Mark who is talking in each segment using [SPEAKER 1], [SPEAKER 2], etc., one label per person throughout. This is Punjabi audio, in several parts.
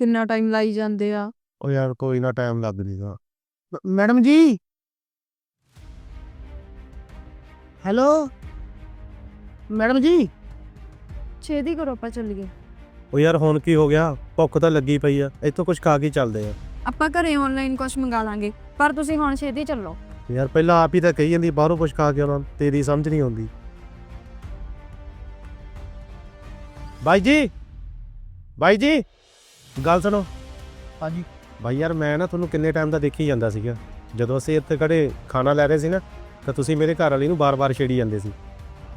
[SPEAKER 1] ਕਿੰਨਾ ਟਾਈਮ ਲਾਈ ਜਾਂਦੇ ਆ?
[SPEAKER 2] ਉਹ ਯਾਰ ਕੋਈ ਨਾ ਟਾਈਮ ਲੱਗ ਜੇਗਾ।
[SPEAKER 3] ਮੈਡਮ ਜੀ! ਹੈਲੋ? ਮੈਡਮ ਜੀ!
[SPEAKER 1] ਛੇਤੀ ਕਰੋ ਆਪਾਂ ਚੱਲੀਏ।
[SPEAKER 2] ਉਹ ਯਾਰ ਹੁਣ ਕੀ ਹੋ ਗਿਆ? ਭੁੱਖ ਤਾਂ ਲੱਗੀ ਪਈ ਆ। ਇੱਥੋਂ ਕੁਝ ਖਾ ਕੇ ਚੱਲਦੇ ਆ।
[SPEAKER 1] ਆਪਾਂ ਘਰੇ ਆਨਲਾਈਨ ਕੁਝ ਮੰਗਾ ਲਾਂਗੇ ਪਰ ਤੁਸੀਂ ਹੁਣ ਛੇਤੀ ਚੱਲੋ।
[SPEAKER 2] ਯਾਰ ਪਹਿਲਾਂ ਆਪ ਹੀ ਤਾਂ ਕਹੀ ਜਾਂਦੀ ਬਾਹਰੋਂ ਕੁਝ ਖਾ ਕੇ ਆਉਣਾ ਤੇਰੀ ਸਮਝ ਨਹੀਂ ਆਉਂਦੀ। ਬਾਈ ਜੀ! ਬਾਈ ਜੀ! ਗੱਲ ਸੁਣੋ।
[SPEAKER 3] ਹਾਂਜੀ।
[SPEAKER 2] ਬਾਈ ਯਾਰ ਮੈਂ ਨਾ ਤੁਹਾਨੂੰ ਕਿੰਨੇ ਟਾਈਮ ਦਾ ਦੇਖੀ ਜਾਂਦਾ ਸੀਗਾ। ਜਦੋਂ ਅਸੀਂ ਇੱਥੇ ਖੜੇ ਖਾਣਾ ਲੈ ਰਹੇ ਸੀ ਨਾ ਤਾਂ ਤੁਸੀਂ ਮੇਰੇ ਘਰ ਵਾਲੀ ਨੂੰ ਬਾਰ-ਬਾਰ ਛੇੜੀ ਜਾਂਦੇ ਸੀ।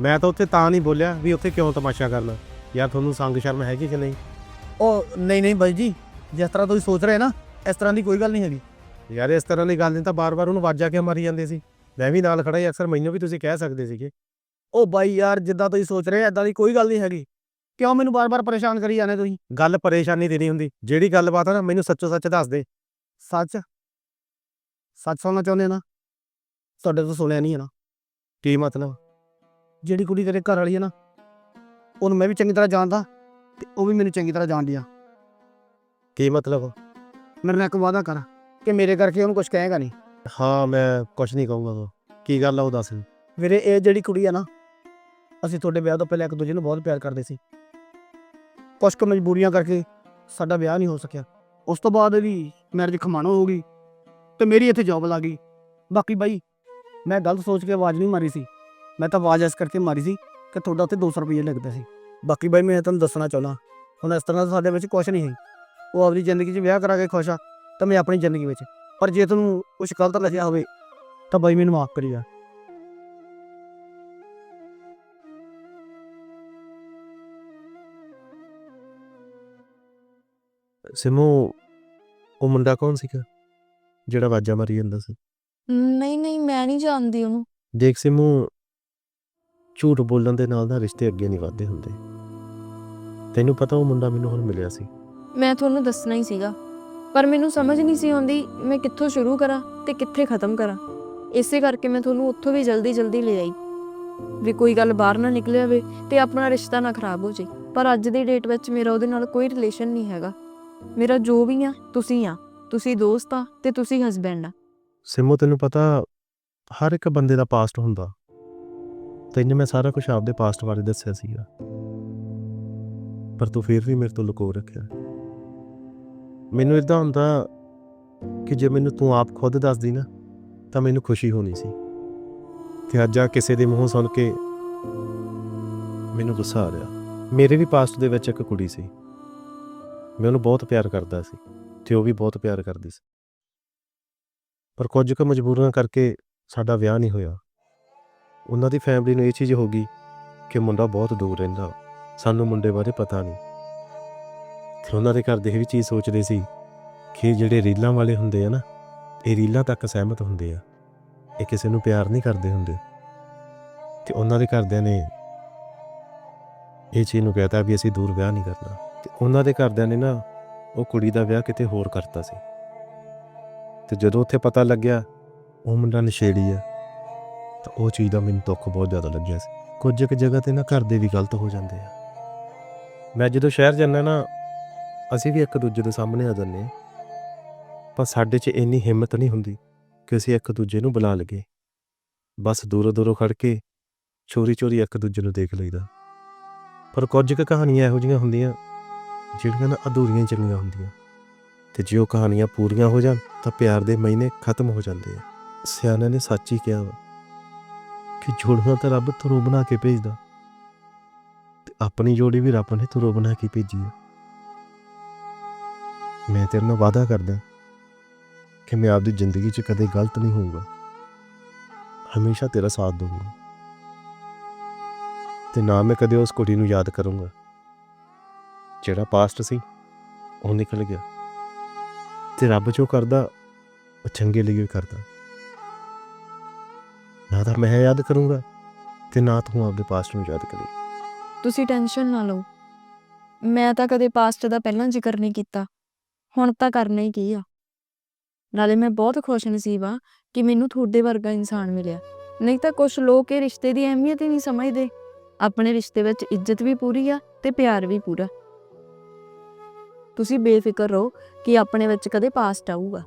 [SPEAKER 2] ਮੈਂ ਤਾਂ ਉੱਥੇ ਤਾਂ ਨਹੀਂ ਬੋਲਿਆ ਵੀ ਉੱਥੇ ਕਿਉਂ ਤਮਾਸ਼ਾ ਕਰਨਾ। ਯਾਰ ਤੁਹਾਨੂੰ ਸੰਗ ਸ਼ਰਮ ਹੈਗੀ ਕਿ ਨਹੀਂ?
[SPEAKER 3] ਉਹ ਨਹੀਂ ਨਹੀਂ ਬਾਈ ਜੀ ਜਿਸ ਤਰ੍ਹਾਂ ਤੁਸੀਂ ਸੋਚ ਰਹੇ ਨਾ ਇਸ ਤਰ੍ਹਾਂ ਦੀ ਕੋਈ ਗੱਲ ਨਹੀਂ ਹੈਗੀ।
[SPEAKER 2] ਯਾਰ ਇਸ ਤਰ੍ਹਾਂ ਦੀ ਗੱਲ ਨਹੀਂ ਤਾਂ ਬਾਰ-ਬਾਰ ਉਹਨੂੰ ਵਾਜਾ ਕੇ ਮਾਰੀ ਜਾਂਦੇ ਸੀ? ਮੈਂ ਵੀ ਨਾਲ ਖੜਾ ਹੀ ਅਕਸਰ ਮੈਨੂੰ ਵੀ ਤੁਸੀਂ ਕਹਿ ਸਕਦੇ ਸੀਗੇ।
[SPEAKER 3] ਉਹ ਬਾਈ ਯਾਰ ਜਿੱਦਾਂ ਤੁਸੀਂ ਸੋਚ ਰਹੇ ਐਦਾਂ ਦੀ ਕੋਈ ਗੱਲ ਨਹੀਂ ਹੈਗੀ। ਕਿਉਂ ਮੈਨੂੰ ਬਾਰ-ਬਾਰ ਪਰੇਸ਼ਾਨ ਕਰੀ ਜਾਂਦੇ ਤੁਸੀਂ?
[SPEAKER 2] ਗੱਲ ਪਰੇਸ਼ਾਨੀ ਦੀ ਨਹੀਂ ਹੁੰਦੀ। ਜਿਹੜੀ ਗੱਲਬਾਤ ਆ ਨਾ ਮੈਨੂੰ ਸੱਚੋ ਸੱਚ ਦੱਸ ਦੇ।
[SPEAKER 3] ਸੱਚ? ਸੱਚ ਸੁਣਨਾ ਚਾਹੁੰਦੇ ਨਾ? ਤੁਹਾਡੇ ਤੋਂ ਸੁਣਿਆ ਨਹੀਂ ਹੈ ਨਾ।
[SPEAKER 2] ਕੀ ਮਤਲਬ?
[SPEAKER 3] ਜਿਹੜੀ ਕੁੜੀ ਤੇਰੇ ਘਰ ਵਾਲੀ ਹੈ ਨਾ ਉਹਨੂੰ ਮੈਂ ਵੀ ਚੰਗੀ ਤਰ੍ਹਾਂ ਜਾਣਦਾ ਤੇ ਉਹ ਵੀ ਮੈਨੂੰ ਚੰਗੀ ਤਰ੍ਹਾਂ ਜਾਣਦੀ ਆ।
[SPEAKER 2] ਕੀ ਮਤਲਬ?
[SPEAKER 3] ਮੇਰੇ ਨਾਲ ਇੱਕ ਵਾਅਦਾ ਕਰ ਕਿ ਮੇਰੇ ਕਰਕੇ ਉਹਨੂੰ ਕੁਝ ਕਹੇਗਾ ਨਹੀਂ।
[SPEAKER 2] ਹਾਂ ਮੈਂ ਕੁਝ ਨਹੀਂ ਕਹੂੰਗਾ ਉਹ। ਕੀ ਗੱਲ ਆ ਉਹ ਦੱਸ।
[SPEAKER 3] ਵੀਰੇ ਇਹ ਜਿਹੜੀ ਕੁੜੀ ਆ ਨਾ ਅਸੀਂ ਤੁਹਾਡੇ ਵਿਆਹ ਤੋਂ ਪਹਿਲਾਂ ਇੱਕ ਦੂਜੇ ਨੂੰ ਬਹੁਤ ਪਿਆਰ ਕਰਦੇ ਸੀ। ਕੁਝ ਕੁ ਮਜਬੂਰੀਆਂ ਕਰਕੇ ਸਾਡਾ ਵਿਆਹ ਨਹੀਂ ਹੋ ਸਕਿਆ। ਉਸ ਤੋਂ ਬਾਅਦ ਵੀ ਮੈਰਿਜ ਖਮਾਣੋ ਹੋ ਗਈ ਤੇ ਮੇਰੀ ਇੱਥੇ ਜੌਬ ਲੱਗ ਗਈ। ਬਾਕੀ ਬਾਈ, ਮੈਂ ਗਲਤ ਸੋਚ ਕੇ ਆਵਾਜ਼ ਨਹੀਂ ਮਾਰੀ ਸੀ। ਮੈਂ ਤਾਂ ਆਵਾਜ਼ ਇਸ ਕਰਕੇ ਮਾਰੀ ਸੀ ਕਿ ਤੁਹਾਡਾ ਉੱਤੇ 200 ਰੁਪਏ ਲੱਗਦਾ ਸੀ। ਬਾਕੀ ਬਾਈ, ਮੈਂ ਤੁਹਾਨੂੰ ਦੱਸਣਾ ਚਾਹੁੰਦਾ, ਹੁਣ ਇਸ ਤਰ੍ਹਾਂ ਸਾਡੇ ਵਿੱਚ ਕੁਝ ਨਹੀਂ ਹੈ ਉਹ ਆਪਣੀ ਜ਼ਿੰਦਗੀ 'ਚ ਵਿਆਹ ਕਰਾ ਕੇ ਖੁਸ਼ ਆ ਤਾਂ ਮੈਂ ਆਪਣੀ ਜ਼ਿੰਦਗੀ ਵਿੱਚ। ਪਰ ਜੇ ਤੁਹਾਨੂੰ ਕੁਝ ਗਲਤ ਲੱਗਿਆ ਹੋਵੇ ਤਾਂ ਬਾਈ ਮੈਨੂੰ ਮਾਫ ਕਰੀਆ
[SPEAKER 2] ਸਿਮੂ ਉਹ ਮੁੰਡਾ ਕੌਣ ਸੀਗਾ? ਜਿਹੜਾ ਵਾਜਾ ਮਾਰੀ ਜਾਂਦਾ ਸੀ?
[SPEAKER 1] ਨਹੀਂ ਨਹੀਂ ਮੈਂ ਨਹੀਂ ਜਾਣਦੀ ਉਹਨੂੰ।
[SPEAKER 2] ਦੇਖ ਸਿਮੂ ਝੂਠ ਬੋਲਣ ਦੇ ਨਾਲ ਨਾ ਰਿਸ਼ਤੇ ਅੱਗੇ ਨਹੀਂ ਵਧਦੇ ਹੁੰਦੇ। ਤੈਨੂੰ ਪਤਾ ਉਹ ਮੁੰਡਾ ਮੈਨੂੰ ਹੁਣ ਮਿਲਿਆ ਸੀ?
[SPEAKER 1] ਮੈਂ ਤੁਹਾਨੂੰ ਦੱਸਣਾ ਹੀ ਸੀਗਾ। ਪਰ ਮੈਨੂੰ ਸਮਝ ਨਹੀਂ ਸੀ ਆਉਂਦੀ ਮੈਂ ਕਿੱਥੋਂ ਸ਼ੁਰੂ ਕਰਾਂ ਤੇ ਕਿੱਥੇ ਖਤਮ ਕਰਾਂ। ਇਸੇ ਕਰਕੇ ਮੈਂ ਤੁਹਾਨੂੰ ਉੱਥੋਂ ਵੀ ਜਲਦੀ ਜਲਦੀ ਲੈ ਆਈ। ਵੀ ਕੋਈ ਗੱਲ ਬਾਹਰ ਨਾ ਨਿਕਲੇ ਹੋਵੇ ਤੇ ਆਪਣਾ ਰਿਸ਼ਤਾ ਨਾ ਖਰਾਬ ਹੋ ਜਾਏ। ਪਰ ਅੱਜ ਦੀ ਡੇਟ ਵਿੱਚ ਮੇਰਾ ਉਹਦੇ ਨਾਲ ਕੋਈ ਰਿਲੇਸ਼ਨ ਨਹੀਂ ਹੈਗਾ। ਮੇਰਾ ਜੋ ਵੀ ਆ, ਤੁਸੀਂ ਆ। ਤੁਸੀਂ ਦੋਸਤ ਆ ਤੇ ਤੁਸੀਂ ਹਸਬੈਂਡ ਆ।
[SPEAKER 2] ਸਿਮੂ, ਤੈਨੂੰ ਪਤਾ ਹਰ ਇੱਕ ਬੰਦੇ ਦਾ ਪਾਸਟ ਹੁੰਦਾ। ਤੈਨੂੰ ਮੈਂ ਸਾਰਾ ਕੁਝ ਆਪਦੇ ਪਾਸਟ ਬਾਰੇ ਦੱਸਿਆ ਸੀਗਾ। ਪਰ ਤੂੰ ਫਿਰ ਵੀ ਮੇਰੇ ਤੋਂ ਲੁਕੋ ਰੱਖਿਆ। ਮੈਨੂੰ ਇਦਾਂ ਹੁੰਦਾ ਕਿ ਜੇ ਮੈਨੂੰ ਤੂੰ ਆਪ ਖੁਦ ਦੱਸਦੀ ਨਾ, ਤਾਂ ਮੈਨੂੰ ਖੁਸ਼ੀ ਹੋਣੀ ਸੀ। ਤੇ ਅੱਜ ਆ ਕਿਸੇ ਦੇ ਮੂੰਹੋਂ ਸੁਣ ਕੇ ਮੈਨੂੰ ਗੁੱਸਾ ਆ ਰਿਹਾ। ਮੇਰੇ ਵੀ ਪਾਸਟ ਦੇ ਵਿੱਚ ਇੱਕ ਕੁੜੀ ਸੀ। ਮੈਂ ਉਹਨੂੰ ਬਹੁਤ ਪਿਆਰ ਕਰਦਾ ਸੀ ਤੇ ਉਹ ਵੀ ਬਹੁਤ ਪਿਆਰ ਕਰਦੀ ਸੀ। ਪਰ ਕੁਝ ਕੁ ਮਜਬੂਰੀਆਂ ਕਰਕੇ ਸਾਡਾ ਵਿਆਹ ਨਹੀਂ ਹੋਇਆ। ਉਹਨਾਂ ਦੀ ਫੈਮਿਲੀ ਨੂੰ ਇਹ ਚੀਜ਼ ਹੋ ਗਈ ਕਿ ਮੁੰਡਾ ਬਹੁਤ ਦੂਰ ਰਹਿੰਦਾ। ਸਾਨੂੰ ਮੁੰਡੇ ਬਾਰੇ ਪਤਾ ਨਹੀਂ। ਤੇ ਉਹਨਾਂ ਦੇ ਘਰ ਦੇ ਇਹ ਵੀ ਚੀਜ਼ ਸੋਚਦੇ ਸੀ ਕਿ ਜਿਹੜੇ ਰੀਲਾਂ ਵਾਲੇ ਹੁੰਦੇ ਆ ਨਾ, ਇਹ ਰੀਲਾਂ ਤੱਕ ਸਹਿਮਤ ਹੁੰਦੇ ਆ। ਇਹ ਕਿਸੇ ਨੂੰ ਪਿਆਰ ਨਹੀਂ ਕਰਦੇ ਹੁੰਦੇ। ਤੇ ਉਹਨਾਂ ਦੇ ਘਰਦਿਆਂ ਨੇ ਇਹ ਚੀਜ਼ ਨੂੰ ਕਹਿਤਾ ਵੀ ਅਸੀਂ ਦੂਰ ਵਿਆਹ ਨਹੀਂ ਕਰਨਾ। ਤੇ ਉਹਨਾਂ ਦੇ ਘਰਦਿਆਂ ਨੇ ਨਾ ਉਹ ਕੁੜੀ ਦਾ ਵਿਆਹ ਕਿਤੇ ਹੋਰ ਕਰਤਾ ਸੀ। ਤੇ ਜਦੋਂ ਉੱਥੇ ਪਤਾ ਲੱਗਿਆ, ਉਹ ਮੁੰਡਾ ਨਸ਼ੇੜੀ ਆ, ਤਾਂ ਉਹ ਚੀਜ਼ ਦਾ ਮੈਨੂੰ ਦੁੱਖ ਬਹੁਤ ਜ਼ਿਆਦਾ ਲੱਗਿਆ ਸੀ। ਕੁਝ ਇੱਕ ਜਗ੍ਹਾ ਤੇ ਨਾ ਘਰ ਦੇ ਵੀ ਗਲਤ ਹੋ ਜਾਂਦੇ ਆ। ਮੈਂ ਜਦੋਂ ਸ਼ਹਿਰ ਜਾਂਦਾ ਨਾ, ਅਸੀਂ ਵੀ ਇੱਕ ਦੂਜੇ ਦੇ ਸਾਹਮਣੇ ਆ ਜਾਂਦੇ ਹਾਂ ਪਰ ਸਾਡੇ 'ਚ ਇੰਨੀ ਹਿੰਮਤ ਨਹੀਂ ਹੁੰਦੀ ਕਿ ਅਸੀਂ ਇੱਕ ਦੂਜੇ ਨੂੰ ਬੁਲਾ ਲਈਏ। ਬਸ ਦੂਰੋਂ ਦੂਰੋਂ ਖੜ ਕੇ ਚੋਰੀ ਚੋਰੀ ਇੱਕ ਦੂਜੇ ਨੂੰ ਦੇਖ ਲਈਦਾ। ਪਰ ਕੁਝ ਕੁ ਕਹਾਣੀਆਂ ਇਹੋ ਜਿਹੀਆਂ ਹੁੰਦੀਆਂ ਜਿਹੜੀਆਂ ਨਾ ਅਧੂਰੀਆਂ ਚੰਗੀਆਂ ਹੁੰਦੀਆਂ। ਤੇ ਜੇ ਉਹ ਕਹਾਣੀਆਂ ਪੂਰੀਆਂ ਹੋ ਜਾਣ, ਤਾਂ ਪਿਆਰ ਦੇ ਮਹੀਨੇ ਖਤਮ ਹੋ ਜਾਂਦੇ ਆ। ਸਿਆਣਿਆਂ ਨੇ ਸੱਚ ਹੀ ਕਿਹਾ ਵਾ ਕਿ ਜੋੜੀਆਂ ਤਾਂ ਰੱਬ ਤੁਰੋ ਬਣਾ ਕੇ ਭੇਜਦਾ। ਤੇ ਆਪਣੀ ਜੋੜੀ ਵੀ ਰੱਬ ਨੇ ਤੁਰੋ ਬਣਾ ਕੇ ਭੇਜੀ ਆ। ਮੈਂ ਤੇਰੇ ਨਾਲ ਵਾਅਦਾ ਕਰਦਾ ਕਿ ਮੈਂ ਆਪਦੀ ਜ਼ਿੰਦਗੀ 'ਚ ਕਦੇ ਗਲਤ ਨਹੀਂ ਹੋਊਗਾ। ਹਮੇਸ਼ਾ ਤੇਰਾ ਸਾਥ ਦਊਂਗਾ। ਤੇ ਨਾ ਮੈਂ ਕਦੇ ਉਸ ਕੁੜੀ ਨੂੰ ਯਾਦ ਕਰੂੰਗਾ। ਜਿਹੜਾ ਪਾਸਟ ਸੀ, ਉਹ ਨਿਕਲ ਗਿਆ ਤੇ ਰੱਬ ਜੋ ਕਰਦਾ, ਉਹ ਚੰਗੇ ਲਈ ਕਰਦਾ। ਨਾ ਤਾਂ ਮੈਂ ਯਾਦ ਕਰੂੰਗਾ ਤੇ ਨਾ ਤੂੰ ਆਪਦੇ ਪਾਸਟ ਨੂੰ ਯਾਦ ਕਰੀ।
[SPEAKER 1] ਤੁਸੀਂ ਟੈਨਸ਼ਨ ਨਾ ਲਓ। ਮੈਂ ਤਾਂ ਕਦੇ ਪਾਸਟ ਦਾ ਪਹਿਲਾਂ ਜ਼ਿਕਰ ਨਹੀਂ ਕੀਤਾ, ਹੁਣ ਤਾਂ ਕਰਨਾ ਹੀ ਕੀ ਆ। ਨਾਲੇ ਮੈਂ ਬਹੁਤ ਖੁਸ਼ ਨਸੀਬ ਆ ਕਿ ਮੈਨੂੰ ਤੁਹਾਡੇ ਵਰਗਾ ਇਨਸਾਨ ਮਿਲਿਆ। ਨਹੀਂ ਤਾਂ ਕੁਝ ਲੋਕ ਇਹ ਰਿਸ਼ਤੇ ਦੀ ਅਹਿਮੀਅਤ ਹੀ ਨਹੀਂ ਸਮਝਦੇ। ਆਪਣੇ ਰਿਸ਼ਤੇ ਵਿੱਚ ਇੱਜ਼ਤ ਵੀ ਪੂਰੀ ਆ ਤੇ ਪਿਆਰ ਵੀ ਪੂਰਾ। ਤੁਸੀਂ ਬੇਫਿਕਰ ਰਹੋ ਕਿ ਆਪਣੇ ਵਿੱਚ ਕਦੇ ਪਾਸਟ ਆਊਗਾ।